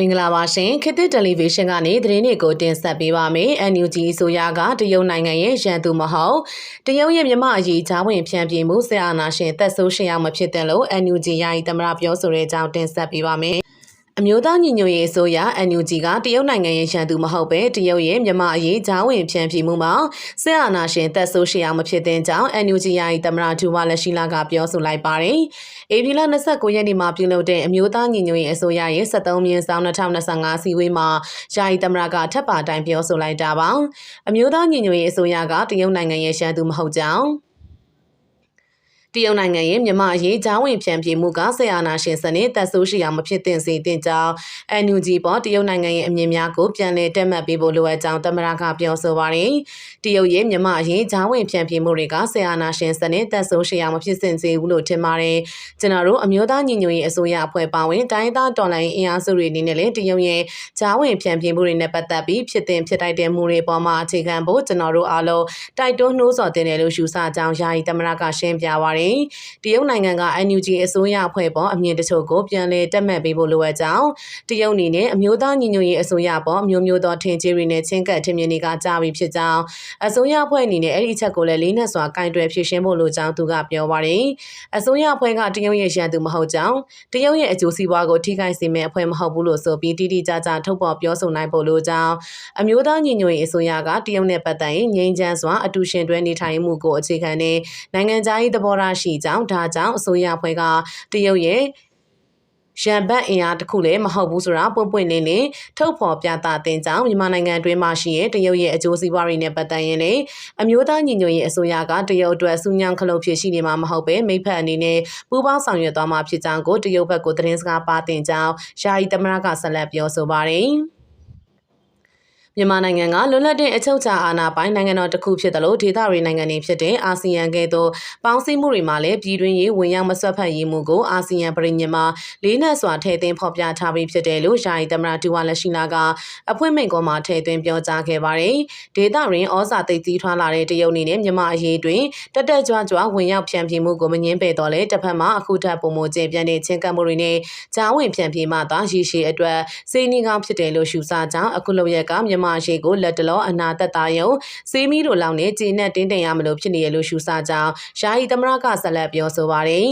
မင်္ဂလာပါရှင်ခေတ်သစ်တယ်လီဗီရှင်းကနေသတင်းတွေကိုတင်ဆက်ပေးပါမယ်။ NUG ဆိုရကတရုတ်နိုင်ငံရဲ့ရန်သူမဟုတ်တရုတ်ရဲ့မြမအရေးချားဝင်ဖြန့်ပြေမှုဆရာနာရှင်သက်ဆိုးရှင်အောင်မဖြစ်တယ်လို့ NUG ယာယီသမရပြောဆိုတဲ့အကြောင်းတင်ဆက်ပေးပါမယ်။ အမျိုးသားညီညွတ်ရေးအစိုးရ NUG ကတရုတ်နိုင်ငံရဲ့ရန်သူမဟုတ်ပဲတရုတ်ရဲ့မြန်မာအရေးဂျားဝင်ဖြန့်ဖြေမှုမှာဆက်အာဏာရှင်သက်ဆိုးရှေအောင်မဖြစ်တဲ့ကြောင်း NUG ယာယီသမရဒူဝါလက်ရှိလာကပြောဆိုလိုက်ပါတယ်။ဧပြီလ29ရက်နေ့မှာပြုလုပ်တဲ့အမျိုးသားညီညွတ်ရေးအစိုးရရဲ့73မြင်းဆောင်2025စီဝေးမှာယာယီသမရကထပ်ပါတိုင်းပြောဆိုလိုက်တာပါ။အမျိုးသားညီညွတ်ရေးအစိုးရကတရုတ်နိုင်ငံရဲ့ရန်သူမဟုတ်ကြောင်း တရုတ်နိုင်ငံရဲ့မြမအရေးဂျားဝင်ဖြန့်ပြေမှုကဆရာနာရှင်စနစ်သက်ဆိုးရှိအောင်မဖြစ်သင့်စေတဲ့ကြောင်း NUG ပေါ်တရုတ်နိုင်ငံရဲ့အမြင်များကိုပြန်လည်တက်မှတ်ပေးဖို့လိုအပ်ကြောင်းသမရကပြောဆိုပါတယ်။တရုတ်ရဲ့မြမအရေးဂျားဝင်ဖြန့်ပြေမှုတွေကဆရာနာရှင်စနစ်သက်ဆိုးရှိအောင်မဖြစ်သင့်စေဘူးလို့ထင်ပါတယ်။ကျွန်တော်တို့အမျိုးသားညီညွတ်ရေးအစိုးရအဖွဲ့ပါဝင်တိုင်းသားတော်လှန်ရေးအင်အားစုတွေအနေနဲ့လည်းတရုတ်ရဲ့ဂျားဝင်ဖြန့်ပြေမှုတွေနဲ့ပတ်သက်ပြီးဖြစ်တင်ဖြစ်တိုက်တဲ့မှုတွေပေါ်မှာအခြေခံဖို့ကျွန်တော်တို့အားလုံးတိုက်တွန်းနှိုးဆော်တင်တယ်လို့ယူဆကြောင်းယာယီသမရကရှင်းပြပါတယ်ပါတယ်။တရုတ်နိုင်ငံက NUG အစိုးရအဖွဲ့ပေါ်အမြင်တချို့ကိုပြန်လည်တက်မှတ်ပေးဖို့လိုအပ်ကြောင်းတရုတ်အနေနဲ့အမျိုးသားညီညွတ်ရေးအစိုးရပေါ်မျိုးမျိုးသောထင်ကြီးတွေနဲ့ချင်းကပ်ထင်မြင်တွေကကြားပြီးဖြစ်ကြောင်းအစိုးရအဖွဲ့အနေနဲ့အဲ့ဒီချက်ကိုလည်းလေးနက်စွာကင်တွယ်ဖြေရှင်းဖို့လိုကြောင်းသူကပြောပါတယ်။အစိုးရအဖွဲ့ကတရုတ်ရဲ့ရန်သူမဟုတ်ကြောင်းတရုတ်ရဲ့အကျိုးစီးပွားကိုထိခိုက်စေမယ့်အဖွဲ့မဟုတ်ဘူးလို့ဆိုပြီးတိတိကျကျထုတ်ဖော်ပြောဆိုနိုင်ဖို့လိုကြောင်းအမျိုးသားညီညွတ်ရေးအစိုးရကတရုတ်နဲ့ပတ်သက်ရင်ငြိမ်းချမ်းစွာအတူရှင်တွဲနေထိုင်မှုကိုအခြေခံတဲ့နိုင်ငံခြားရေးသဘောထားရှိကြောင်းဒါကြောင့်အစိုးရအဖွဲ့ကတရုတ်ရဲ့ရန်ဘတ်အင်အားတစ်ခုလည်းမဟုတ်ဘူးဆိုတာပွင့်ပွင့်လင်းလင်းထုတ်ဖော်ပြသတဲ့ကြောင့်မြန်မာနိုင်ငံအတွင်းမှာရှိတဲ့တရုတ်ရဲ့အကျိုးစီးပွားတွေနဲ့ပတ်သက်ရင်လည်းအမျိုးသားညီညွတ်ရေးအစိုးရကတရုတ်အတွက်စူးညံခလုတ်ဖြစ်ရှိနေမှာမဟုတ်ပဲမိဖက်အနေနဲ့ပူးပေါင်းဆောင်ရွက်သွားမှာဖြစ်ကြောင်းကိုတရုတ်ဘက်ကိုသတင်းစကားပါတင်ကြောင်းယာယီသမရကဆက်လက်ပြောဆိုပါတယ်။ မြန်မာနိုင်ငံကလွတ်လပ်တဲ့အချုပ်အခြာအာဏာပိုင်နိုင်ငံတော်တစ်ခုဖြစ်တယ်လို့ဒေသတွေနိုင်ငံတွေဖြစ်တဲ့အာဆီယံကဲ့သို့ပေါင်းစည်းမှုတွေမှာလည်းပြည်တွင်းရေးဝင်ရောက်မဆွတ်ဖက်ရေးမှုကိုအာဆီယံပြည်ညင်မှာလေးနက်စွာထည့်သွင်းဖော်ပြထားပြီးဖြစ်တယ်လို့ယာယီသမ္မတဒူဝါလက်ရှိနာကအဖွင့်မိန့်ခွန်းမှာထည့်သွင်းပြောကြားခဲ့ပါတယ်။ဒေသတွင်ဩဇာသိသိထွားလာတဲ့တရုတ်နေနဲ့မြန်မာအရေးတွင်တက်တက်ကြွကြွဝင်ရောက်ဖြန့်ဖြေမှုကိုမငင်းပယ်တော့လဲတစ်ဖက်မှာအခုထပ်ပုံမကျပြန်တဲ့ချင်းကပ်မှုတွေနဲ့ကြားဝင်ဖြန့်ဖြေမှသာရည်ရှိအတွက်စိတ်နှီးကောင်းဖြစ်တယ်လို့ရှုဆကြောင်းအခုလိုရက်ကမြန်မာရှေ့ကိုလက်တလောအနာသက်သာယုံစေးမီတို့လောက်နဲ့ဂျင်းနဲ့တင်းတင်ရမလို့ဖြစ်နေရလို့ရှုဆကြောင်းယာယီသမရကဆက်လက်ပြောဆိုပါတယ်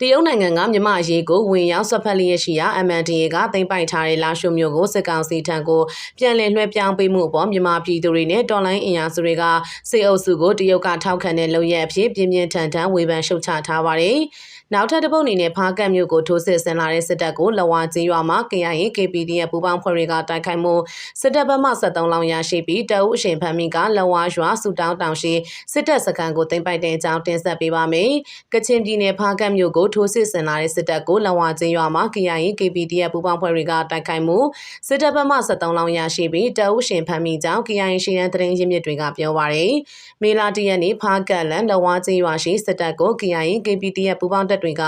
တရုတ်နိုင်ငံကမြမအရေးကိုဝင်ရောက်ဆွတ်ဖက်လျက်ရှိရာ MNDA ကတင်ပိုက်ထားတဲ့လာရှုမျိုးကိုစစ်ကောင်စီထံကိုပြန်လည်လွှဲပြောင်းပေးမှုအပေါ်မြမပြည်သူတွေနဲ့တော်လိုင်းအင်အားစုတွေကစေအုပ်စုကိုတရုတ်ကထောက်ခံတဲ့လုပ်ရအဖြစ်ပြင်းပြင်းထန်ထန်ဝေဖန်ရှုတ်ချထားပါတယ်။နောက်ထပ်တစ်ပုတ်အနေနဲ့ဖားကတ်မြို့ကိုထိုးစစ်ဆင်လာတဲ့စစ်တပ်ကိုလဝါကျေးရွာမှာ KIA KPD ရဲ့ပူးပေါင်းဖွဲ့တွေကတိုက်ခိုက်မှုစစ်တပ်ဘက်မှ73လောင်ရရှိပြီးတအုပ်အရှင်ဖမ်းမိကလဝါရွာစုတောင်းတောင်ရှိစစ်တပ်စခန်းကိုတင်ပိုက်တဲ့အကြောင်းတင်ဆက်ပေးပါမယ်။ကချင်ပြည်နယ်ဖားကတ်မြို့ကိုထိုးစစ်ဆင်လာတဲ့စစ်တပ်ကိုလဝါကျေးရွာမှာ KIA KPD ရဲ့ပူးပေါင်းဖွဲ့တွေကတိုက်ခိုက်မှုစစ်တပ်ဘက်မှ73လောင်ရရှိပြီးတအုပ်ရှင်ဖမ်းမိကြောင်း KIA ရှိရန်သတင်းရင်းမြစ်တွေကပြောပါရယ်။မေလာတရက်နေ့ဖားကတ်လန်လဝါကျေးရွာရှိစစ်တပ်ကို KIA KPD ရဲ့ပူးပေါင်းတပ်တွေက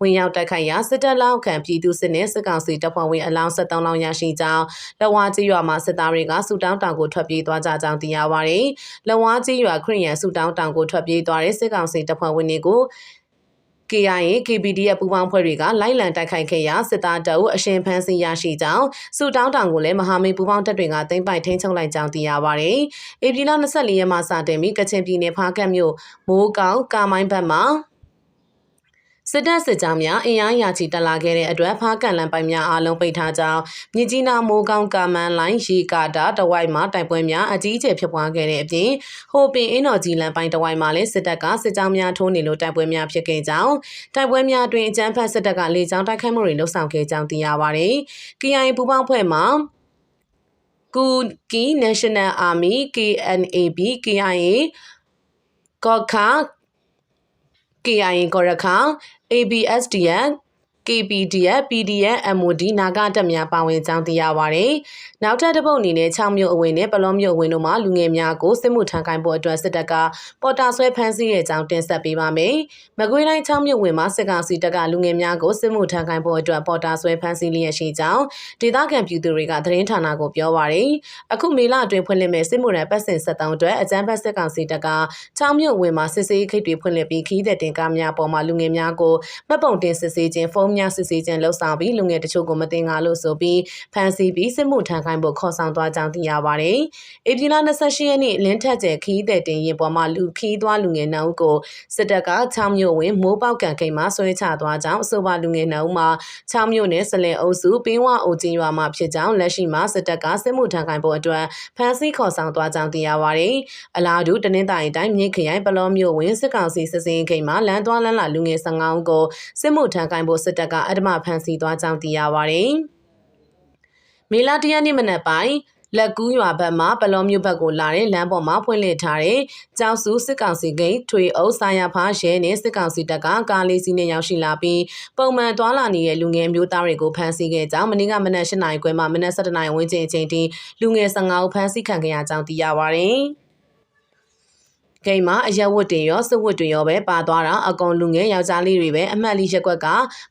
ဝင်ရောက်တိုက်ခိုက်ရာစစ်တပ်လောက်ခံပြည်သူစစ်နဲ့စစ်ကောင်စီတပ်ဖွဲ့ဝင်အလောင်း73လောင်းရရှိကြောင်းလဝါကြီးရွာမှာစစ်သားတွေကစူတောင်းတောင်ကိုထွက်ပြေးသွားကြကြောင်းသိရပါဗျ။လဝါကြီးရွာခရီးရန်စူတောင်းတောင်ကိုထွက်ပြေးသွားတဲ့စစ်ကောင်စီတပ်ဖွဲ့ဝင်တွေကို KIA KPD ရဲ့ပူးပေါင်းဖွဲ့တွေကလိုက်လံတိုက်ခိုက်ခဲ့ရာစစ်သားတအုပ်အရှင်ဖန်းစီရရှိကြောင်းစုတောင်းတောင်ကိုလည်းမဟာမိတ်ပူးပေါင်းတပ်တွေကသိမ်းပိုက်ထိန်းချုပ်လိုက်ကြောင်းသိရပါတယ်။ဧပြီလ24ရက်မှစတင်ပြီးကချင်ပြည်နယ်ဖားကတ်မြို့မိုးကောင်းကာမိုင်းဘက်မှာ စစ်တပ်စစ်ကြောင်းများအင်အားရာချီတက်လာခဲ့တဲ့အတွက်ဖားကန်လန်ပိုင်များအားလုံးပိတ်ထားကြောင်းမြစ်ကြီးနားမိုးကောင်းကာမန်လိုင်းရီကာတာတဝိုက်မှာတိုက်ပွဲများအကြီးအကျယ်ဖြစ်ပွားခဲ့တဲ့အပြင်ဟိုပင်အင်းတော်ကြီးလန်ပိုင်တဝိုက်မှာလည်းစစ်တပ်ကစစ်ကြောင်းများထိုးနေလို့တိုက်ပွဲများဖြစ်ခဲ့ကြောင်းတိုက်ပွဲများတွင်အကြမ်းဖက်စစ်တပ်ကလေကြောင်းတိုက်ခိုက်မှုတွေလှုပ်ဆောင်ခဲ့ကြောင်းသိရပါတယ်။ KIA ပူးပေါင်းဖွဲ့မှာကူကီ National Army KNAB KIA ကော့ခါ KIA ကောရခါ ABSDF KPDF PDF MOD နာဂတက်များပါဝင်ကြောင်းသိရပါဗျ။နောက်ထပ်တစ်ပုတ်အနေနဲ့6မြို့အဝင်နဲ့ပလောမြို့အဝင်တို့မှာလူငယ်များကိုစစ်မှုထမ်းကိုင်ဖို့အတွက်စစ်တပ်ကပေါ်တာဆွဲဖမ်းဆီးတဲ့ကြောင်းတင်ဆက်ပေးပါမယ်။မကွေးတိုင်း6မြို့ဝင်မှာစစ်ကောင်စီတပ်ကလူငယ်များကိုစစ်မှုထမ်းကိုင်ဖို့အတွက်ပေါ်တာဆွဲဖမ်းဆီးလျက်ရှိကြောင်းဒေသခံပြည်သူတွေကသတင်းဌာနကိုပြောပါရယ်။အခုမေလအတွင်းဖွင့်လှစ်မဲ့စစ်မှုရန်ပတ်စင်73အတွက်အကြမ်းဖက်စစ်ကောင်စီတပ်က6မြို့ဝင်မှာစစ်ဆေးခိတ်တွေဖွင့်လှစ်ပြီးခီးတဲ့တင်ကားများပေါ်မှာလူငယ်များကိုမှတ်ပုံတင်စစ်ဆေးခြင်းဖုန်းများစစ်ဆေးခြင်းလှုပ်ဆောင်ပြီးလူငယ်တချို့ကိုမတင်ကားလို့ဆိုပြီးဖမ်းဆီးပြီးစစ်မှုထမ်းခိုင်းဖို့ခေါ်ဆောင်သွားကြောင်းသိရပါတယ်။ဧပြီလ28ရက်နေ့လင်းထက်ကျဲခီးတဲ့တင်ရင်ပေါ်မှာလူခီးသွားလူငယ်နှုတ်ကိုစစ်တပ်က6မြို့ဝင်မိုးပေါက်ကန်ခိန်မှာဆွဲချသွားကြောင်းအဆိုပါလူငယ်နှုတ်မှာ6မြို့နယ်စလင်အုပ်စုပင်းဝအိုကျင်းရွာမှာဖြစ်ကြောင်းလက်ရှိမှာစစ်တပ်ကစစ်မှုထမ်းခိုင်းဖို့အတွက်ဖမ်းဆီးခေါ်ဆောင်သွားကြောင်းသိရပါတယ်။အလားတူတနင်္သာရီတိုင်းမြင်းခရိုင်ပလောမြို့ဝင်စစ်ကောင်စီစစ်စင်ခိန်မှာလမ်းသွားလမ်းလာလူငယ်15ဦးကိုစစ်မှုထမ်းခိုင်းဖို့စစ်တပ်ကအဓမ္မဖမ်းဆီးသွားကြောင်းသိရပါတယ်။မေလာတရနေ့မနက်ပိုင်းလက်ကူးရွာဘက်မှပလောမြို့ဘက်ကိုလာတဲ့လမ်းပေါ်မှာဖွင့်လှစ်ထားတဲ့ကျောက်စုစစ်ကောင်စီဂိတ်ထွေအုပ်ဆိုင်ရဖားရဲနဲ့စစ်ကောင်စီတပ်ကကားလေးစီးနဲ့ရောက်ရှိလာပြီးပုံမှန်သွားလာနေတဲ့လူငယ်မျိုးသားတွေကိုဖမ်းဆီးခဲ့ကြောင်းမနေ့ကမနက်၈နာရီခွဲမှမနက်၁၇နာရီဝန်းကျင်အချိန်ထိလူငယ်15ဦးဖမ်းဆီးခံခဲ့ရကြောင်းသိရပါဗျ။ ဂိမ်းမှာအရက်ဝတ်တွေရောစဝတ်တွေရောပဲပါသွားတာအကောင်လူငယ်ယောက်ျားလေးတွေပဲအမှတ်လေးရက်ကွက်က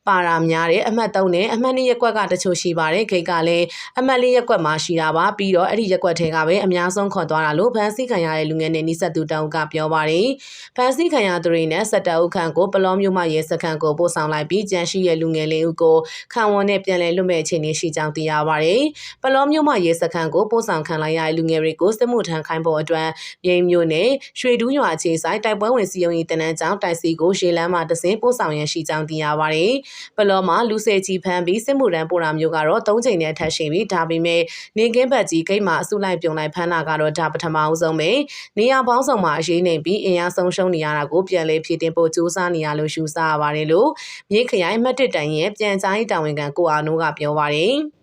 ပါတာများတယ်အမှတ်3နဲ့အမှတ်2ရက်ကွက်ကတချို့ရှိပါတယ်ဂိတ်ကလည်းအမှတ်4ရက်ကွက်မှာရှိတာပါပြီးတော့အဲ့ဒီရက်ကွက်ထဲကပဲအများဆုံးခေါ်သွားတာလို့ဖန်ဆီးခံရတဲ့လူငယ်နဲ့နိဆက်သူတောင်ကပြောပါတယ်ဖန်ဆီးခံရသူတွေနဲ့စက်တအုပ်ခန့်ကိုပလောမျိုးမှရဲစခန်းကိုပို့ဆောင်လိုက်ပြီးကြန့်ရှိရဲ့လူငယ်လေးဦးကိုခံဝန်နဲ့ပြန်လည်လွတ်မဲ့အခြေအနေရှိကြောင်းသိရပါတယ်ပလောမျိုးမှရဲစခန်းကိုပို့ဆောင်ခံလိုက်ရတဲ့လူငယ်တွေကိုစစ်မှုထမ်းခိုင်းဖို့အတွက်မြိန်မျိုးနဲ့ရွှေဒူးရွာအခြေဆိုင်တိုက်ပွဲဝင်စီယုံရီတနန်းကျောင်းတိုက်စီကိုရှေးလမ်းမှာတစင်းပို့ဆောင်ရန်ရှိကြောင်းသိရပါတယ်။ပလောမှာလူစေကြီးဖမ်းပြီးစစ်မှုရန်ပို့တာမျိုးကတော့၃ချိန်နဲ့ထပ်ရှိပြီးဒါပေမဲ့နေကင်းဘက်ကြီးဂိတ်မှာအစုလိုက်ပြုံလိုက်ဖမ်းတာကတော့ဒါပထမအဆုံးပဲ။နေရာပေါင်းစုံမှာအရေးနေပြီးအင်အားဆုံးရှုံးနေရတာကိုပြန်လဲဖြည့်တင်ဖို့စူးစမ်းနေရလို့ရှုစားရပါတယ်လို့မြေခရိုင်မှတ်တစ်တိုင်ရဲ့ပြန်ကြားရေးတာဝန်ခံကိုအာနိုးကပြောပါတယ်။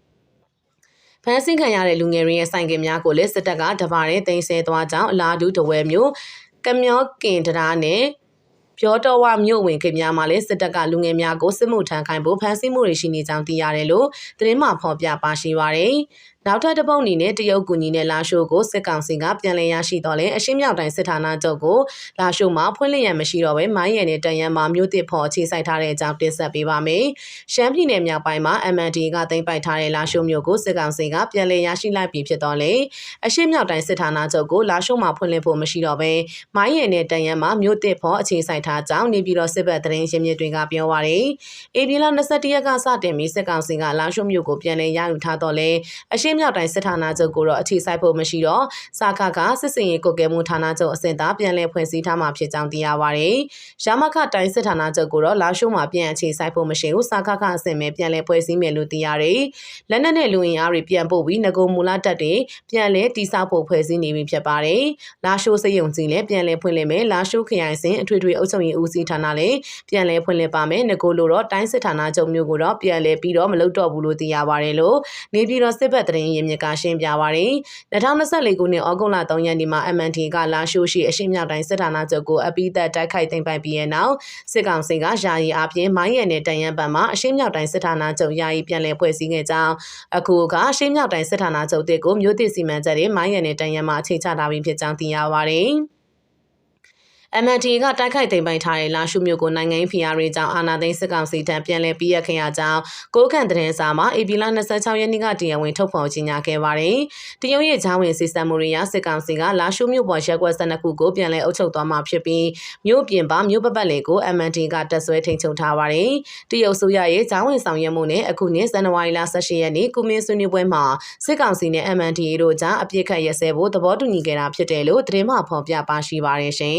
ဖမ်းဆီးခံရတဲ့လူငယ်တွေရဲ့ဆိုင်ကင်များကိုလည်းစစ်တပ်ကတပါးတဲ့တင်ဆဲသွားကြောင်းအလားတူတဝဲမျိုး ကမျောကင်တရားနဲ့ပြောတော်ဝမြို့ဝင်ခင်များမှာလည်းစစ်တပ်ကလူငယ်များကိုစစ်မှုထမ်းခိုင်းဖို့ဖမ်းဆီးမှုတွေရှိနေကြောင်းသိရတယ်လို့သတင်းမှဖော်ပြပါရှိပါရယ်။ နောက်ထပ်တစ်ပုတ်အနေနဲ့တရုတ်ကူညီနဲ့လာရှိုးကိုစစ်ကောင်စီကပြန်လည်ရရှိတော့လဲအရှင်းမြောက်တိုင်းစစ်ဌာနချုပ်ကိုလာရှိုးမှာဖွင့်လှစ်ရန်မရှိတော့ဘဲမိုင်းရံနဲ့တန်ရန်မှာမြို့တစ်ဖော်အခြေစိုက်ထားတဲ့အကြောင်းတင်ဆက်ပေးပါမယ်။ရှမ်းပြည်နယ်မြောက်ပိုင်းမှာ MND ကတင်ပိုက်ထားတဲ့လာရှိုးမြို့ကိုစစ်ကောင်စီကပြန်လည်ရရှိလိုက်ပြီဖြစ်တော့လေအရှင်းမြောက်တိုင်းစစ်ဌာနချုပ်ကိုလာရှိုးမှာဖွင့်လှစ်ဖို့မရှိတော့ဘဲမိုင်းရံနဲ့တန်ရန်မှာမြို့တစ်ဖော်အခြေစိုက်ထားကြောင်းနေပြည်တော်စစ်ဘက်သတင်းရင်းမြစ်တွေကပြောပါရယ်။ AB လ21ရက်ကစတင်ပြီးစစ်ကောင်စီကလာရှိုးမြို့ကိုပြန်လည်ရယူထားတော့လဲအရှင်းမြောက်တိုင်းစစ်ဌာနချုပ်ကိုတော့အခြေစိုက်ဖို့မရှိတော့စာခကစစ်စင်ရေးကုတ်ကဲမှုဌာနချုပ်အစင်သားပြန်လည်ဖွဲ့စည်းထားမှာဖြစ်ကြောင်းသိရပါဗျ။ရမခတိုင်းစစ်ဌာနချုပ်ကိုတော့လာရှိုးမှာပြန်အခြေစိုက်ဖို့မရှိဘူးစာခကအစင်မဲ့ပြန်လည်ဖွဲ့စည်းမယ်လို့သိရတယ်။လက်နက်နဲ့လူဝင်အားတွေပြန်ပို့ပြီးငကုံမူလတက်တွေပြန်လည်တိစောက်ဖို့ဖွဲ့စည်းနေပြီဖြစ်ပါတယ်။လာရှိုးစရုံကြီးလည်းပြန်လည်ဖွင့်လှစ်မယ်လာရှိုးခရိုင်စင်အထွေထွေအုပ်ချုပ်ရေးဦးစီးဌာနလည်းပြန်လည်ဖွင့်လှစ်ပါမယ်ငကိုလိုတော့တိုင်းစစ်ဌာနချုပ်မျိုးကိုတော့ပြန်လည်ပြီးတော့မလုပ်တော့ဘူးလို့သိရပါတယ်လို့နေပြည်တော်စစ်ဘက်သတင်းရင်းမြစ်ကရှင်းပြပါရယ်2024ခုနှစ်ဩဂုတ်လ3ရက်နေ့မှာ MNT ကလာရှိုးရှိအရှိမြောက်တိုင်းစစ်ဌာနချုပ်ကိုအပိသက်တိုက်ခိုက်သိမ်းပိုက်ပြီးတဲ့နောက်စစ်ကောင်စီကယာယီအပြင်မိုင်းရံနဲ့တန်ရန်ပံမှာအရှိမြောက်တိုင်းစစ်ဌာနချုပ်ယာယီပြန်လည်ဖွဲ့စည်းခဲ့ကြောင်းအခုကအရှိမြောက်တိုင်းစစ်ဌာနချုပ်တစ်ကိုမြို့သစ်စီမံချက်တွေမိုင်းရံနဲ့တန်ရန်မှာအခြေချထားပြီးဖြစ်ကြောင်းသိရပါဗျ။ MNT ကတိုက်ခိုက်သိမ်းပိုက်ထားတဲ့လာရှုမြို့ကိုနိုင်ငံရေးဖိအားတွေကြောင့်အာဏာသိမ်းစစ်ကောင်စီထံပြန်လည်ပြီးရခင်ရကြောင်းကိုးခန့်သတင်းစာမှာ AP လ26ရက်နေ့ကတရားဝင်ထုတ်ဖော်ကြေညာခဲ့ပါတယ်။တရုတ်ရဲ့ဂျာဝင်စီစံမှုတွေရစစ်ကောင်စီကလာရှုမြို့ပေါ်ရက်ကွက်12ခုကိုပြန်လည်အုပ်ချုပ်သွားမှာဖြစ်ပြီးမြို့ပြင်ပမြို့ပပတ်လေကို MNT ကတက်ဆွဲထိန်ချုပ်ထားပါတယ်။တရုတ်ဆိုရရဲ့ဂျာဝင်ဆောင်ရွက်မှုနဲ့အခုနှစ်ဇန်နဝါရီလ18ရက်နေ့ကုမင်းဆွေးနွေးပွဲမှာစစ်ကောင်စီနဲ့ MNT တို့ကြားအပြစ်ခတ်ရက်စဲဖို့သဘောတူညီခဲ့တာဖြစ်တယ်လို့သတင်းမှဖော်ပြပါရှိပါတယ်ရှင်